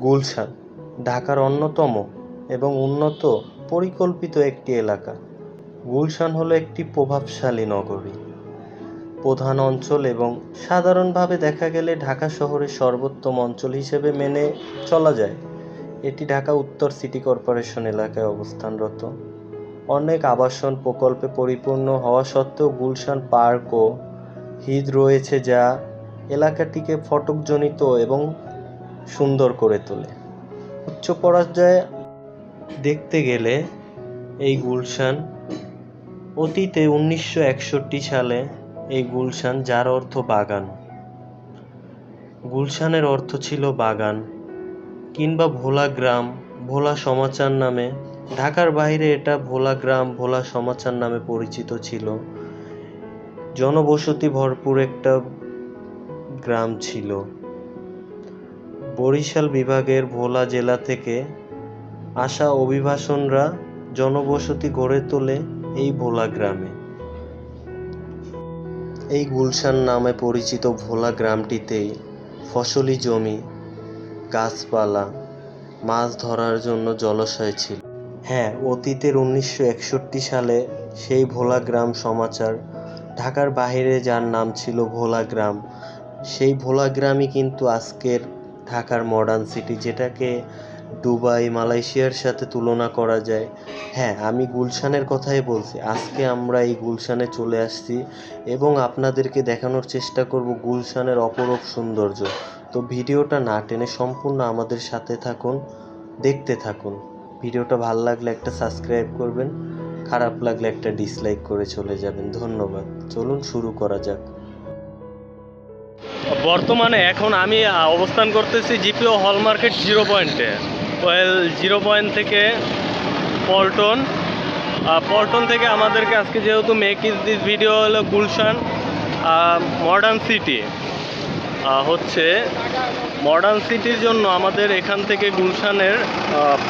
গুলশান, ঢাকার অন্যতম এবং উন্নত পরিকল্পিত একটি এলাকা। গুলশান হলো একটি প্রভাবশালী নগরী। প্রধান অঞ্চল এবং সাধারণভাবে দেখা গেলে ঢাকা শহরের সর্বোত্তম অঞ্চল হিসেবে মেনে চলা যায়। এটি ঢাকা উত্তর সিটি কর্পোরেশন এলাকায় অবস্থানরত। অনেক আবাসন প্রকল্পে পরিপূর্ণ হওয়া সত্ত্বেও গুলশান পার্ক ও হ্রদ রয়েছে যা এলাকাটিকে ফটকজনিত এবং সুন্দর করে তোলে। উচ্চ পর্যায়ে দেখতে গেলে এই গুলশান, অতীতে উনিশশো একষট্টি সালে এই গুলশান, যার অর্থ বাগান। গুলশানের অর্থ ছিল বাগান কিংবা ভোলা গ্রাম, ভোলা সমাচার নামে। ঢাকার বাইরে এটা ভোলা গ্রাম, ভোলা সমাচার নামে পরিচিত ছিল। জনবসতি ভরপুর একটা গ্রাম ছিল। বরিশাল বিভাগের ভোলা জেলা থেকে আসা অভিবাসনরা জনবসতি গড়ে তোলে এই ভোলা গ্রামে। এই গুলশান নামে পরিচিত ভোলা গ্রামটিতেই ফসলি জমি, গাছপালা, মাছ ধরার জন্য জলাশয় ছিল। হ্যাঁ অতীতের উনিশশো একষট্টি সালে সেই ভোলা গ্রাম সমাচার ঢাকার বাইরে যার নাম ছিল ভোলা গ্রাম। সেই ভোলা গ্রামই কিন্তু আজকের ঢাকার মডার্ন সিটি যেটাকে দুবাই, মালয়েশিয়ার সাথে তুলনা করা যায়। হ্যাঁ আমি গুলশানের কথাই বলছি। আজকে আমরা এই গুলশানে চলে আসছি এবং আপনাদেরকে দেখানোর চেষ্টা করব গুলশানের অপরূপ সৌন্দর্য। তো ভিডিওটা না টেনে সম্পূর্ণ আমাদের সাথে থাকুন, দেখতে থাকুন। ভিডিওটা ভালো লাগলে একটা সাবস্ক্রাইব করবেন, খারাপ লাগলে একটা ডিসলাইক করে চলে যাবেন। ধন্যবাদ। চলুন শুরু করা যাক। বর্তমানে এখন আমি অবস্থান করতেছি জিপিও হল মার্কেট জিরো পয়েন্টে। ওয়েল, জিরো পয়েন্ট থেকে পল্টন। পল্টন থেকে আমাদেরকে আজকে যেহেতু মেক ইজ দিস ভিডিও হলো গুলশান মডার্ন সিটি হচ্ছে মডার্ন সিটির জন্য আমাদের এখান থেকে গুলশানের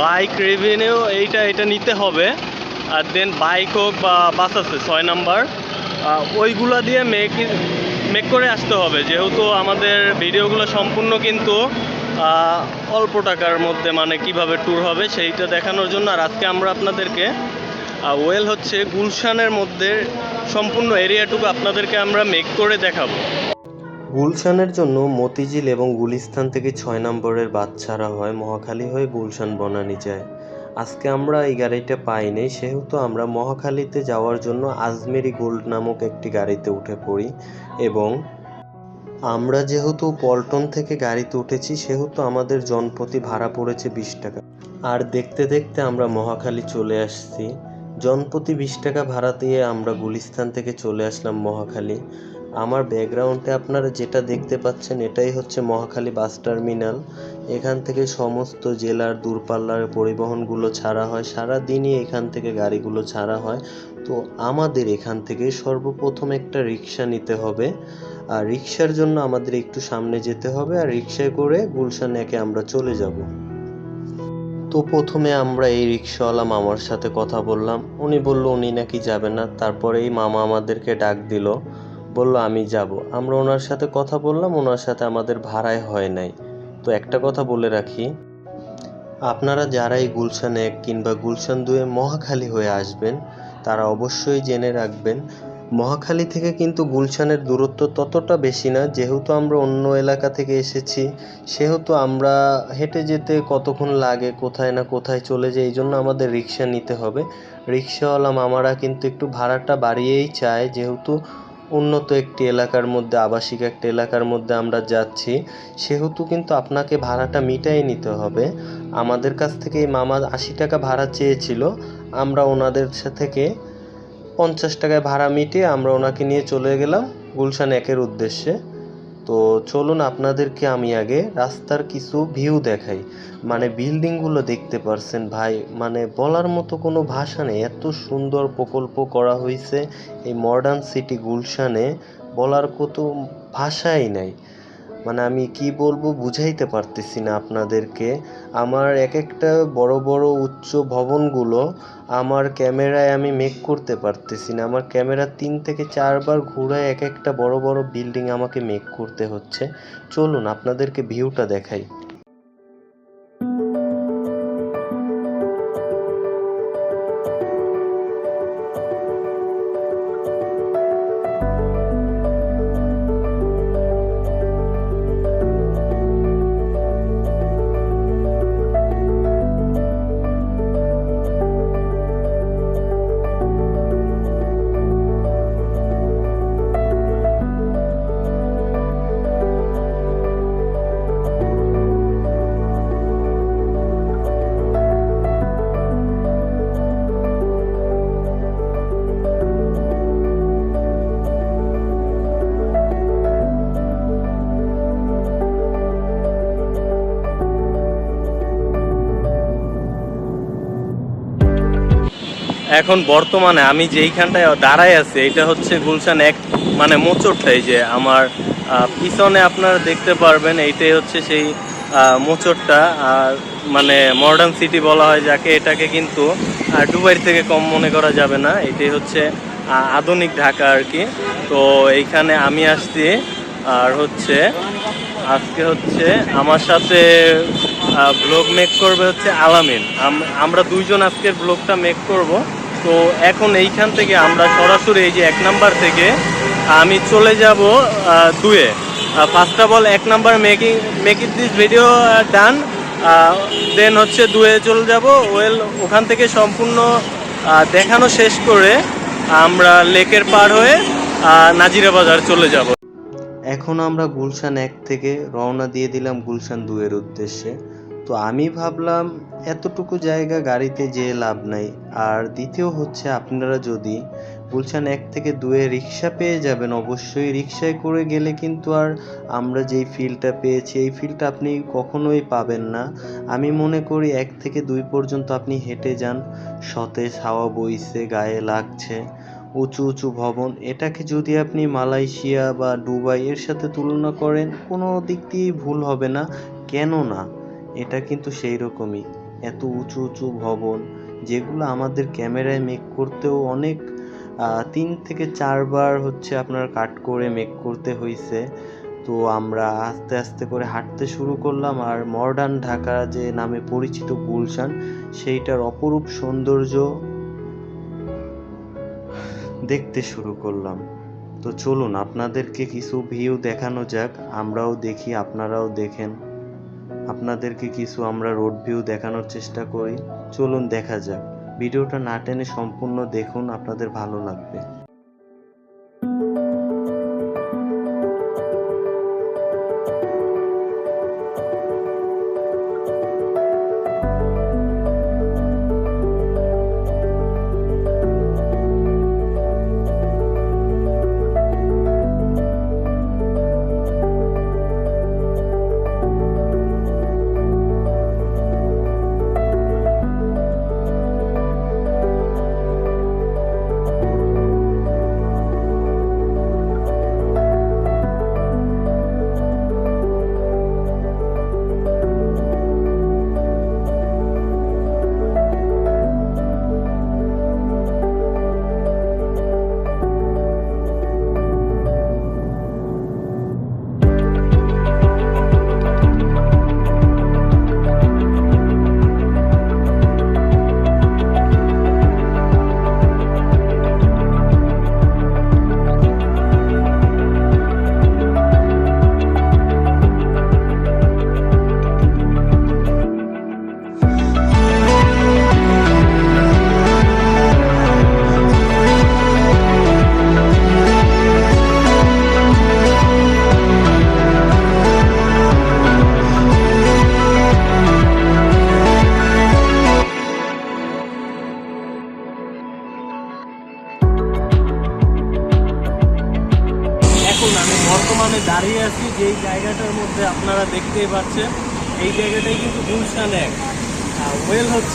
বাইক রেভিনিউ এইটা, এটা নিতে হবে। আর দেন বাইক হোক বা বাস আছে ছয় নাম্বার ওইগুলা দিয়ে মেক মেক করে আসতে হবে। যেহেতু আমাদের ভিডিওগুলো সম্পূর্ণ কিন্তু অল্প টাকার মধ্যে মানে কীভাবে ট্যুর হবে সেইটা দেখানোর জন্য। আর আজকে আমরা আপনাদেরকে ওয়েল হচ্ছে গুলশানের মধ্যে সম্পূর্ণ এরিয়াটুকু আপনাদেরকে আমরা মেক করে দেখাবো। গুলশানের জন্য মতিঝিল এবং গুলিস্তান থেকে ছয় নম্বরের ছাড়া হয়, মহাখালী হয়ে গুলশান বনানী যায়। আজকে আমরা এই গাড়িটা পাইনি, সেহেতু আমরা মহাখালীতে যাওয়ার জন্য আজমেরি গোল্ড নামক একটি গাড়িতে উঠে পড়ি এবং আমরা যেহেতু পল্টন থেকে গাড়িতে উঠেছি, সেহেতু আমাদের জনপ্রতি ভাড়া পড়েছে বিশ টাকা। আর দেখতে দেখতে আমরা মহাখালী চলে আসছি। জনপ্রতি বিশ টাকা ভাড়া দিয়ে আমরা গুলিস্তান থেকে চলে আসলাম মহাখালী। আমার ব্যাকগ্রাউন্ডে আপনারা যেটা দেখতে পাচ্ছেন, এটাই হচ্ছে মহাখালী বাস টার্মিনাল। এখান থেকে সমস্ত জেলার দূরপাল্লার পরিবহনগুলো ছাড়া হয় সারা দিনই এখান থেকে গাড়িগুলো ছাড়া হয়। তো আমাদের এখান থেকে সর্বপ্রথম একটা রিক্সা নিতে হবে। আর রিক্সার জন্য আমাদের একটু সামনে যেতে হবে আর রিক্সায় করে গুলশান একে আমরা চলে যাব। তো প্রথমে আমরা এই রিক্সাওয়ালা মামার সাথে কথা বললাম। উনি বলল, উনি নাকি যাবে না। তারপরে এই মামা আমাদেরকে ডাক দিল। বলল, আমি যাব। আমরা ওনার সাথে কথা বললাম, ওনার সাথে আমাদের ভাড়ায় হয় নাই। তো একটা কথা বলে রাখি, আপনারা যারাই গুলশান এক কিংবা গুলশান দুয়ে মহাখালী হয়ে আসবেন, তারা অবশ্যই জেনে রাখবেন, মহাখালী থেকে কিন্তু গুলশানের দূরত্ব ততটা বেশি না, যেহেতু আমরা অন্য এলাকা থেকে এসেছি, সেহেতু আমরা হেঁটে যেতে কতক্ষণ লাগে, কোথায় না কোথায় চলে যাই এই জন্য আমাদের রিক্সা নিতে হবে। রিক্সাওয়ালা মামারা কিন্তু একটু ভাড়াটা বাড়িয়েই চায়, যেহেতু উন্নত একটি এলাকার মধ্যে, আবাসিক একটি এলাকার মধ্যে আমরা যাচ্ছি, সেহেতু কিন্তু আপনাকে ভাড়াটা মিটাই নিতে হবে। আমাদের কাছ থেকে এই মামা আশি টাকা ভাড়া চেয়েছিল, আমরা ওনাদের থেকে পঞ্চাশ টাকায় ভাড়া মিটিয়ে আমরা ওনাকে নিয়ে চলে গেলাম গুলশান একের উদ্দেশ্যে। তো চলুন আপনাদেরকে আমি আগে রাস্তার কিছু ভিউ দেখাই। মানে বিল্ডিংগুলো দেখতে পারছেন ভাই মানে বলার মতো কোনো ভাষা নেই। এত সুন্দর প্রকল্প করা হয়েছে এই মডার্ন সিটি গুলশানে, বলার কত ভাষাই নাই। মানে আমি কি বলব বুঝাইতে পারতেছি না আপনাদেরকে। আমার এক একটা বড় বড় উচ্চ ভবনগুলো আমার ক্যামেরায় আমি মেক করতে পারতেছি না। আমার ক্যামেরা তিন থেকে চারবার ঘুরায় এক একটা বড় বড় বিল্ডিং আমাকে মেক করতে হচ্ছে। চলুন আপনাদেরকে ভিউটা দেখাই। এখন বর্তমানে আমি যেইখানটায় দাঁড়ায় আছি, এটা হচ্ছে গুলশান এক মানে মোচরটাই যে আমার পিছনে আপনারা দেখতে পারবেন এইটাই হচ্ছে সেই মোচরটা আর মানে মডার্ন সিটি বলা হয় যাকে, এটাকে কিন্তু দুবাই থেকে কম মনে করা যাবে না, এটাই হচ্ছে আধুনিক ঢাকা আর কি। তো এইখানে আমি আসছি, আর হচ্ছে, আজকে হচ্ছে আমার সাথে ব্লগ মেক করবে হচ্ছে আলামিন। আমরা দুইজন আজকের ব্লগটা মেক করব। তো এখন এইখান থেকে আমরা সরাসরি এই যে এক নাম্বার থেকে আমি চলে যাব দুয়ে। ফার্স্ট অফ অল এক number making making this video done then হচ্ছে দুয়ে চলে যাব। ওয়েল ওখান থেকে সম্পূর্ণ দেখানো শেষ করে আমরা লেকের পার হয়ে নাজিরা বাজার চলে যাব। এখন আমরা গুলশান এক থেকে রওনা দিয়ে দিলাম গুলশান দুয়ের উদ্দেশ্যে। তো আমি ভাবলাম, এতটুকু জায়গা গাড়িতে যেয়ে লাভ নাই। আর দ্বিতীয় হচ্ছে আপনারা যদি গুলশান এক থেকে দুয়ে রিক্সা পেয়ে যাবেন, অবশ্যই রিক্সায় করে গেলে কিন্তু আর আমরা যেই ফিলটা পেয়েছি, এই ফিলটা আপনি কখনোই পাবেন না। আমি মনে করি এক থেকে দুই পর্যন্ত আপনি হেঁটে যান। সতেজ হাওয়া বইছে, গায়ে লাগছে, উঁচু উঁচু ভবন। এটাকে যদি আপনি মালয়েশিয়া বা দুবাই এর সাথে তুলনা করেন, কোনো দিক দিয়েই ভুল হবে না। কেন না এটা কিন্তু সেই রকমই এত উঁচু উঁচু ভবন, যেগুলো আমাদের ক্যামেরায় মেক করতেও অনেক তিন থেকে চারবার হচ্ছে আপনার কাট করে মেক করতে হয়েছে তো আমরা আস্তে আস্তে করে হাঁটতে শুরু করলাম আর মডার্ন ঢাকা যে নামে পরিচিত গুলশান, সেইটার অপরূপ সৌন্দর্য দেখতে শুরু করলাম। তো চলুন, আপনাদেরকে কিছু ভিউ দেখানো যাক, আমরাও দেখি, আপনারাও দেখেন। আপনাদেরকে কিছু আমরা রোড ভিউ দেখানোর চেষ্টা করি। চলুন দেখা যাক। ভিডিওটা না টেনে সম্পূর্ণ দেখুন, আপনাদের ভালো লাগবে।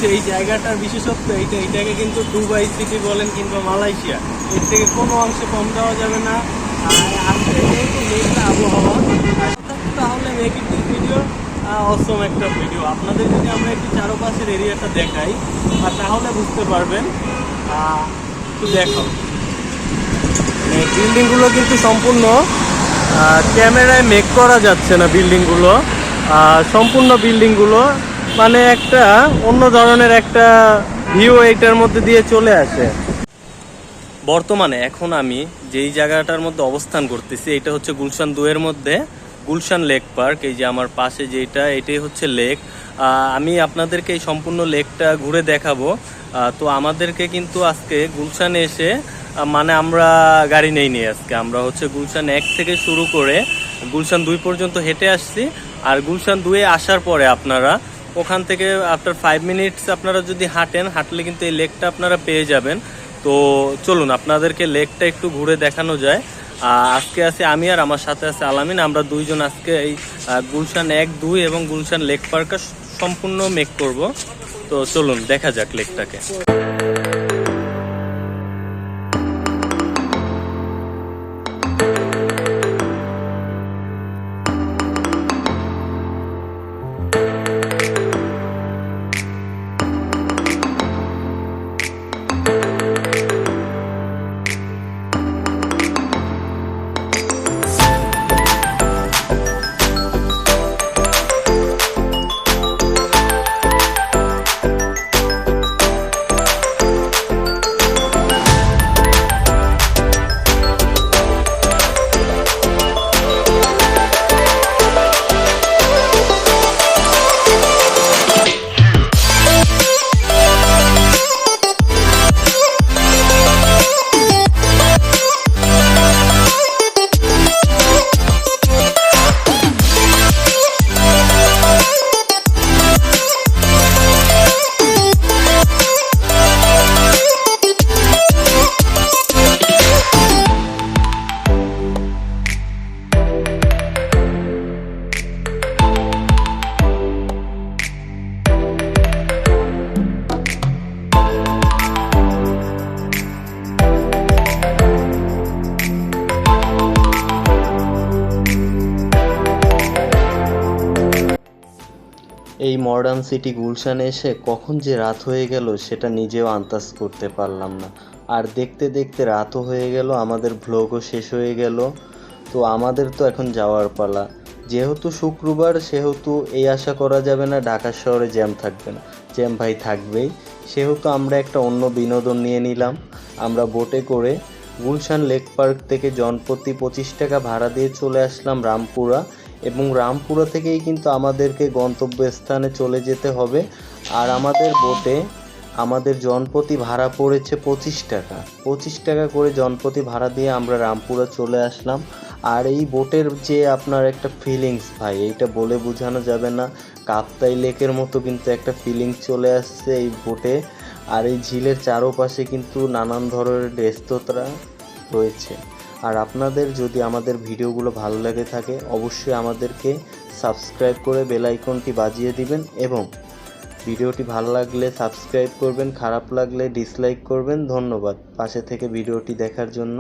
হচ্ছে এই জায়গাটার বিশেষত্ব এইটা। এইটাকে কিন্তু দুবাই সিটি বলেন কিংবা মালয়েশিয়া, এর থেকে কোনো অংশে কম দেওয়া যাবে না। আর আবহাওয়া, তাহলে মেক ভিডিও অসম একটা ভিডিও আপনাদের যদি আমরা একটু চারপাশের এরিয়াটা দেখাই আর তাহলে বুঝতে পারবেন একটু দেখো বিল্ডিংগুলো কিন্তু সম্পূর্ণ ক্যামেরায় মেক করা যাচ্ছে না বিল্ডিংগুলো সম্পূর্ণ বিল্ডিংগুলো মানে একটা অন্য ধরনের একটা ভিউ এইটার মধ্যে দিয়ে চলে আসে। বর্তমানে এখন আমি যেই জায়গাটার মধ্যে অবস্থান করতেছি এটা হচ্ছে গুলশান দুয়ের মধ্যে, গুলশান লেক পার্ক, এই যে আমার পাশে যেটা, এটাই হচ্ছে লেক। আমি আপনাদেরকে এই সম্পূর্ণ লেকটা ঘুরে দেখাবো। তো আমাদেরকে কিন্তু আজকে গুলশানে এসে মানে আমরা গাড়ি নেই নি আজকে। আমরা হচ্ছে গুলশান এক থেকে শুরু করে গুলশান দুই পর্যন্ত হেঁটে আসছি। আর গুলশান দুয়ে আসার পরে আপনারা ওখান থেকে আফটার ফাইভ মিনিটস আপনারা যদি হাঁটেন, হাঁটলে কিন্তু এই লেকটা আপনারা পেয়ে যাবেন। তো চলুন, আপনাদেরকে লেকটা একটু ঘুরে দেখানো যায়। আজকে আছে আমি আর আমার সাথে আছে আলামিন। আমরা দুইজন আজকে এই গুলশান এক, দুই এবং গুলশান লেক পার্কটা সম্পূর্ণ মেক করব। তো চলুন, দেখা যাক লেকটাকে। মডার্ন সিটি গুলশানে এসে কখন যে রাত হয়ে গেল সেটা নিজেও আন্দাজ করতে পারলাম না। আর দেখতে দেখতে রাতও হয়ে গেল, আমাদের ভ্লগও শেষ হয়ে গেল। তো আমাদের তো এখন যাওয়ার পালা। যেহেতু শুক্রবার, সেহেতু এই আশা করা যাবে না, ঢাকা শহরে জ্যাম থাকবে না। জ্যাম ভাই থাকবেই। সেহেতু আমরা একটা অন্য বিনোদন নিয়ে নিলাম। আমরা বোটে করে গুলশান লেক পার্ক থেকে জনপ্রতি পঁচিশ টাকা ভাড়া দিয়ে চলে আসলাম রামপুরা। এবং রামপুরা থেকেই কিন্তু আমাদেরকে গন্তব্যস্থানে চলে যেতে হবে। আর আমাদের বোটে আমাদের জনপ্রতি ভাড়া পড়েছে পঁচিশ টাকা। পঁচিশ টাকা করে জনপতি ভাড়া দিয়ে আমরা রামপুরা চলে আসলাম। আর এই বোটের যে আপনার একটা ফিলিংস ভাই, এইটা বলে বোঝানো যাবে না। কাপ্তাই লেকের মতো কিন্তু একটা ফিলিংস চলে আসছে এই বোটে আর এই ঝিলের চারপাশে কিন্তু নানান ধরনের রেস্তোরাঁ রয়েছে। আর আপনাদের যদি আমাদের ভিডিওগুলো ভালো লেগে থাকে, অবশ্যই আমাদেরকে সাবস্ক্রাইব করে বেল আইকনটি বাজিয়ে দিবেন এবং ভিডিওটি ভালো লাগলে সাবস্ক্রাইব করবেন, খারাপ লাগলে ডিসলাইক করবেন। ধন্যবাদ। পাশে থেকে ভিডিওটি দেখার জন্য।